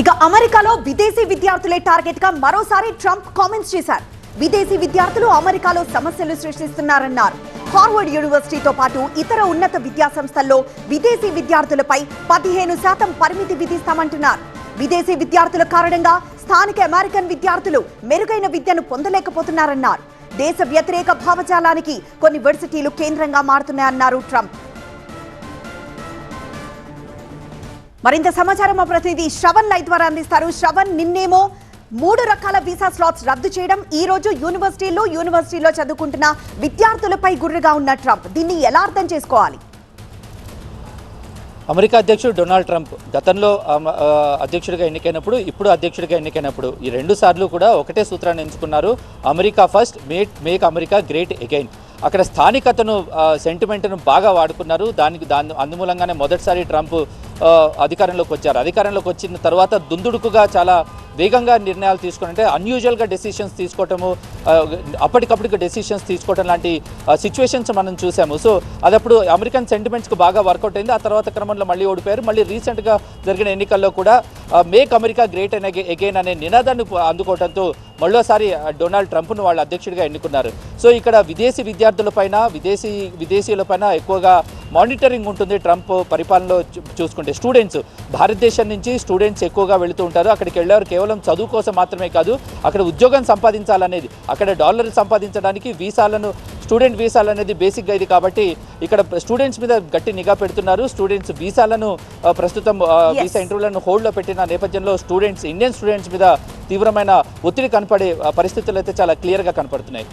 ఇక అమెరికాలో విదేశీ విద్యార్థులే టార్గెట్గా మరోసారి ట్రంప్ కామెంట్స్ చేశారు. విదేశీ విద్యార్థులు అమెరికాలో సమస్యలు సృష్టిస్తున్నారన్నారు. హార్వర్డ్ యూనివర్సిటీతో పాటు ఇతర ఉన్నత విద్యాసంస్థల్లో విదేశీ విద్యార్థులపై పదిహేను శాతం పరిమితి విధిస్తామంటున్నారు. విదేశీ విద్యార్థుల కారణంగా స్థానిక అమెరికన్ విద్యార్థులు మెరుగైన విద్యను పొందలేకపోతున్నారన్నారు. దేశ వ్యతిరేక భావజాలానికి కొన్ని వర్సిటీలు కేంద్రంగా మారుతున్నాయన్నారు ట్రంప్. మరింత సమాచారం మా ప్రతినిధి శ్రవణ్ లైవ్ ద్వారా అందిస్తారు. శ్రవణ్ నిన్నేమో మూడు రకాల వీసా స్లాట్స్ రద్దు చేయడం ఈ రోజు యూనివర్సిటీలో యూనివర్సిటీలో చదువుకుంటున్న విద్యార్థులపై గుర్రుగా ఉన్న ట్రంప్. దీన్ని ఎలా అర్థం చేసుకోవాలి? అమెరికా అధ్యక్షుడు డొనాల్డ్ ట్రంప్ గతంలో అధ్యక్షుడిగా ఎన్నికైనప్పుడు ఇప్పుడు అధ్యక్షుడిగా ఎన్నికైనప్పుడు ఈ రెండు సార్లు కూడా ఒకటే సూత్రాన్ని ఎంచుకున్నారు. America first make make America great again. అక్కడ స్థానికతను సెంటిమెంట్ను బాగా వాడుకున్నారు. దానికి దాని అందుమూలంగానే మొదటిసారి ట్రంప్ అధికారంలోకి వచ్చారు. అధికారంలోకి వచ్చిన తర్వాత దుందుడుకుగా చాలా వేగంగా నిర్ణయాలు తీసుకుని అంటే అన్యూజువల్గా డెసిషన్స్ తీసుకోవటము అప్పటికప్పటికి డెసిషన్స్ తీసుకోవటం లాంటి సిచ్యువేషన్స్ మనం చూసాము. సో అదప్పుడు అమెరికన్ సెంటిమెంట్స్కి బాగా వర్కౌట్ అయింది. ఆ తర్వాత క్రమంలో మళ్ళీ ఓడిపోయారు. మళ్ళీ రీసెంట్గా జరిగిన ఎన్నికల్లో కూడా make America great and again అనే నినాదాన్ని అందుకోవడంతో మళ్ళోసారి డొనాల్డ్ ట్రంప్ను వాళ్ళు అధ్యక్షుడిగా ఎన్నుకున్నారు. సో ఇక్కడ విదేశీ విద్యార్థులపైన విదేశీ విదేశీయులపైన ఎక్కువగా మానిటరింగ్ ఉంటుంది. ట్రంప్ పరిపాలనలో చూసుకుంటే స్టూడెంట్స్ భారతదేశం నుంచి స్టూడెంట్స్ ఎక్కువగా వెళుతూ ఉంటారు. అక్కడికి వెళ్ళారు కేవలం చదువు కోసం మాత్రమే కాదు అక్కడ ఉద్యోగం సంపాదించాలనేది అక్కడ డాలర్లు సంపాదించడానికి వీసాలను స్టూడెంట్ వీసాలు అనేది బేసిక్గా ఇది కాబట్టి ఇక్కడ స్టూడెంట్స్ మీద గట్టి నిఘా పెడుతున్నారు. స్టూడెంట్స్ వీసాలను ప్రస్తుతం. వీసా ఇంటర్వ్యూలను హోల్డ్లో పెట్టిన నేపథ్యంలో స్టూడెంట్స్ ఇండియన్ స్టూడెంట్స్ మీద తీవ్రమైన ఒత్తిడి కనపడే పరిస్థితులు అయితే చాలా క్లియర్గా కనపడుతున్నాయి.